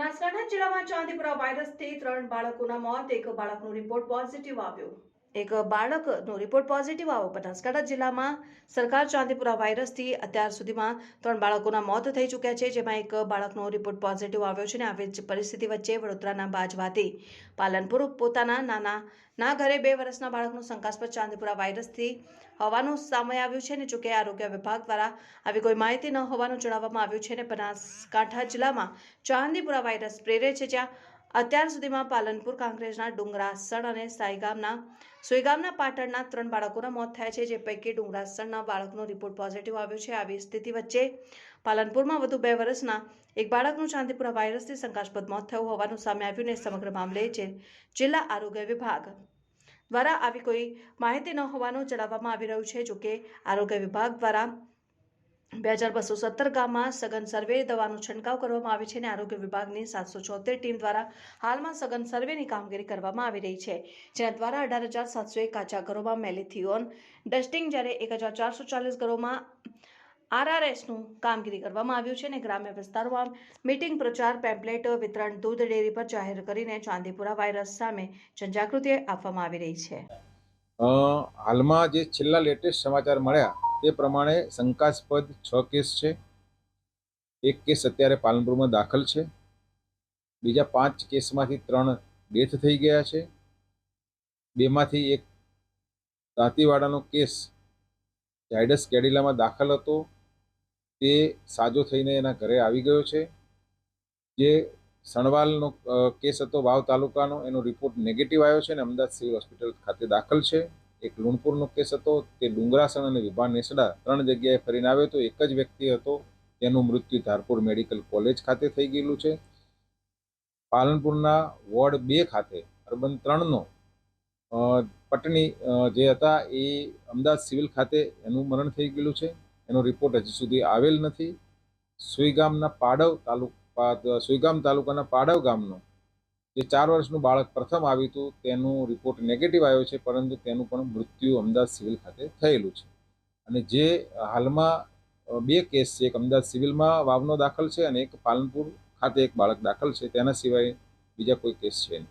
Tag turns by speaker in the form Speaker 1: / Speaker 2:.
Speaker 1: બનાસકાંઠા જિલ્લામાં ચાંદીપુરા વાયરસથી ત્રણ બાળકોના મોત એક બાળકનો રિપોર્ટ પોઝિટિવ આવ્યો. એક બાળકનો રિપોર્ટ પોઝિટિવ આવ્યો બનાસકાંઠા જિલ્લામાં સરકાર ચાંદીપુરા વાયરસથી અત્યાર સુધીમાં ત્રણ બાળકોના મોત થઈ ચૂક્યા છે, જેમાં એક બાળકનો રિપોર્ટ પોઝિટિવ આવ્યો છે અને આવી જ પરિસ્થિતિ વચ્ચે વડોદરાના બાજવાથી. પાલનપુર પોતાના નાના, ના ઘરે બે વર્ષના બાળકનું શંકાસ્પદ ચાંદીપુરા વાયરસથી હોવાનું સામે આવ્યું છે અને જોકે આરોગ્ય વિભાગ દ્વારા આવી કોઈ માહિતી ન હોવાનું જણાવવામાં આવ્યું છે અને બનાસકાંઠા જિલ્લામાં ચાંદીપુરા વાયરસ પ્રેરે છે, જ્યાં અત્યાર સુધીમાં પાલનપુર કાંકરેજના ડુંગરાસણ અને સાઈગામના, સોઈગામના પાટણના ત્રણ બાળકોના મોત થયા છે. જે પૈકી ડુંગરાસણના બાળકનો રિપોર્ટ પોઝિટિવ આવ્યો છે. આવી સ્થિતિ વચ્ચે પાલનપુરમાં વધુ બે વર્ષના એક બાળકનું ચાંદીપુરા વાયરસથી શંકાસ્પદ મોત થયું હોવાનું સામે આવ્યું ને સમગ્ર મામલે છે જિલ્લા આરોગ્ય વિભાગ દ્વારા આવી કોઈ માહિતી ન હોવાનું જણાવવામાં આવી રહ્યું છે. જોકે આરોગ્ય વિભાગ દ્વારા બે હજાર બસો સત્તર ગામમાં સઘન સર્વે દવાનો છંટકાવ કરવામાં આવે છે અને આરોગ્ય વિભાગની સાતસો છોતેર ટીમ દ્વારા હાલમાં સઘન સર્વેની કામગીરી કરવામાં આવી રહી છે, જેના દ્વારા અઢાર હજાર સાતસો એક કાચા ઘરોમાં મેલેથિયોન ડસ્ટિંગ જ્યારે એક હજાર ચારસો ચાલીસ ઘરોમાં આરઆરએસનું કામગીરી કરવામાં આવ્યું છે અને ગ્રામ્ય વિસ્તારોમાં મીટિંગ પ્રચાર, પેમ્પલેટ વિતરણ, દૂધ ડેરી પર જાહેર કરીને ચાંદીપુરા વાયરસ સામે જનજાગૃતિ આપવામાં આવી રહી છે.
Speaker 2: હાલમાં જે છેલ્લા લેટેસ્ટ સમાચાર મળ્યા તે પ્રમાણે શંકાસ્પદ છ કેસ છે. એક કેસ અત્યારે પાલનપુરમાં દાખલ છે. બીજા પાંચ કેસમાંથી ત્રણ ડેથ થઈ ગયા છે. બેમાંથી એક દાંતીવાડાનો કેસ ઝાયડસ કેડિલામાં દાખલ હતો. તે સાજો થઈને એના ઘરે આવી ગયો છે. જે સણવાલનો કેસ હતો વાવ તાલુકાનો, એનો રિપોર્ટ નેગેટિવ આવ્યો છે અને અમદાવાદ સિવિલ હોસ્પિટલ ખાતે દાખલ છે. એક લુણપુરનો કેસ હતો, તે ડુંગરાસણ અને વિભા નેસડા ત્રણ જગ્યાએ ફરીને આવ્યો હતો. એક જ વ્યક્તિ હતો, તેનું મૃત્યુ ધારપુર મેડિકલ કોલેજ ખાતે થઈ ગયેલું છે. પાલનપુરના વોર્ડ બે ખાતે, અર્બન ત્રણનો પટણી જે હતા, એ અમદાવાદ સિવિલ ખાતે એનું મરણ થઈ ગયેલું છે. એનો રિપોર્ટ હજી સુધી આવેલ નથી. સુઈગામના પાડવ તાલુકા સુઈગામ તાલુકાના પાડવ ગામનો જે ચાર વર્ષનું બાળક પ્રથમ આવ્યું હતું, તેનું રિપોર્ટ નેગેટિવ આવ્યો છે, પરંતુ તેનું પણ મૃત્યુ અમદાવાદ સિવિલ ખાતે થયેલું છે. અને જે હાલમાં બે કેસ છે. એક અમદાવાદ સિવિલમાં વાવનો દાખલ છે અને એક પાલનપુર ખાતે એક બાળક દાખલ છે. તેના સિવાય બીજા કોઈ કેસ છે નહીં.